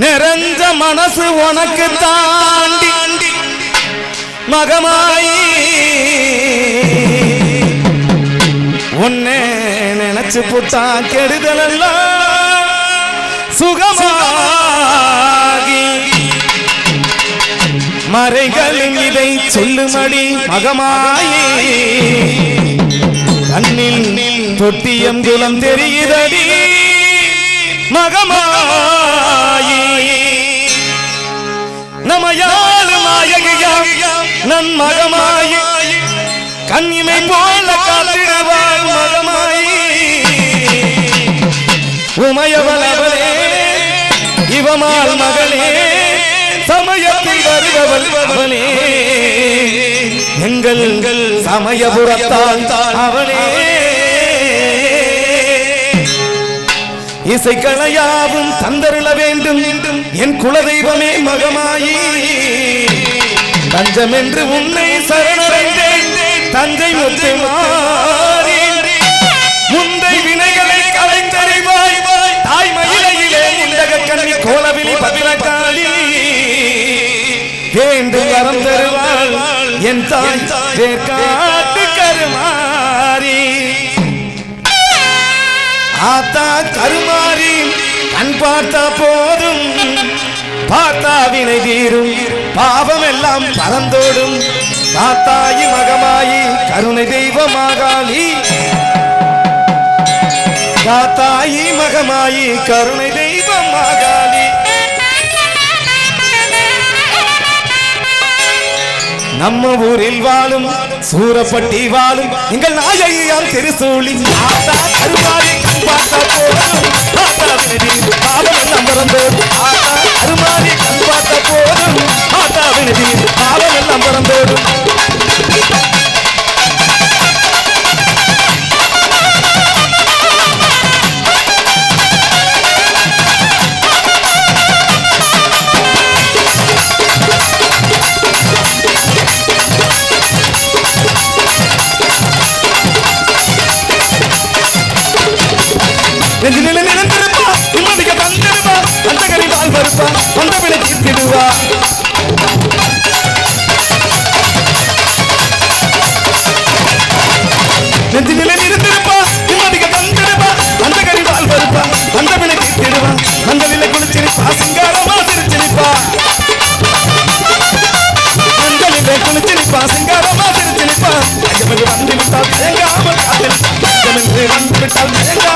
நிறைஞ்ச மனசு உனக்கு தாண்டி மகமாயி. உன்னே நினைச்சு புத்தா கெடுதல் சுகமாகி. மறைகளும் இதை சொல்லுமடி மகமாயி. கண்ணில் தொட்டியம் குலம் தெரியுதடி மகமாயி. நமையாளு மாயகியாம் நன் மகமாயி கண்ணிமை போல காத்திடுவாள் மகமாயி. உமையவளவளே இவமால் மகளே சமயத்தில் வருபவள் அவளே. எங்கள் சமயபுரத்தால் அவளே. இசைக்களையாவும் தந்தருள வேண்டும். என் குலதெய்வமே மகமாயி. தஞ்சம் என்று உன்னை சரணடைந்தேன். தஞ்சை முத்து மாறி. முந்தை வினைகளை கலைந்தறிவாய் தாய் மயிலையிலே முண்டக கண்ணி கோலவிழி பத்திரக்காளி. வேண்டு வரம் தருவாள் என் தாய் வேர்க்காட்டு கருமாறி. ஆத்தா கருமாறி. பார்த்தா போதும். பார்த்தா வினை தீரும். பாவம் எல்லாம் பறந்தோடும். தாத்தாயி மகமாயி கருணை தெய்வமாகாளி தாத்தாயி மகமாயி கருணை தெய்வமாகாளி நம்ம ஊரில் வாழும் சூரப்பட்டி வாழும் எங்கள் நாயகியாம் திருசூழி தாத்தா கருமாறி பார்த்தா போதும் ஆத்தா வினதி பாவம் எல்லாம் மறந்தோடும் நிலை நிறுத்திருப்பா. நிம்மதிக்க தந்திருப்பா. அந்த கனி வாழ் வருப்பா அந்த விலை தீர்த்திடுவா அந்த நிலை குளிச்சிருப்பா. சிங்காரமா சிரிச்சிருப்பா. அந்த நிலை குளிச்சிருப்பா. சிங்காரமா சிரிச்சிருப்பா. ஐயமது வந்து விட்டால் தயங்காமல் காத்திருப்பா ஐயமென்று வந்து விட்டால் தயங்காமல்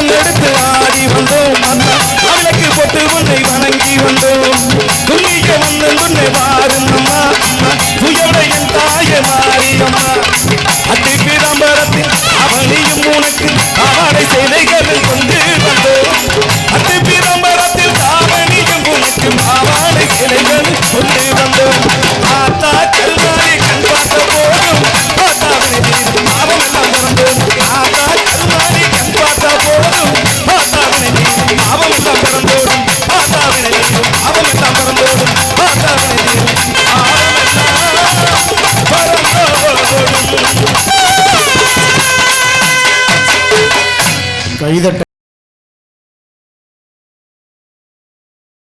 மல்லிகை எடுத்து ஆடி வந்தோம். அம்மா அவளுக்கு போட்டு உன்னை வணங்கி வந்தோம். துணிக்க வந்து உன்னை வாரும் அம்மா. அம்மா துயவளை என் தாய மாரியம்மா அத்தி பீதாம்பரத்தில் அவனியும் உனக்கு அவளை சிலைகளில் கொண்டு வந்தோம். அத்தி பீதாம்பரத்தில் அவனியும் உனக்கு அவளை சிலைகளில் கொண்டு மறந்தோடும் கைதட்ட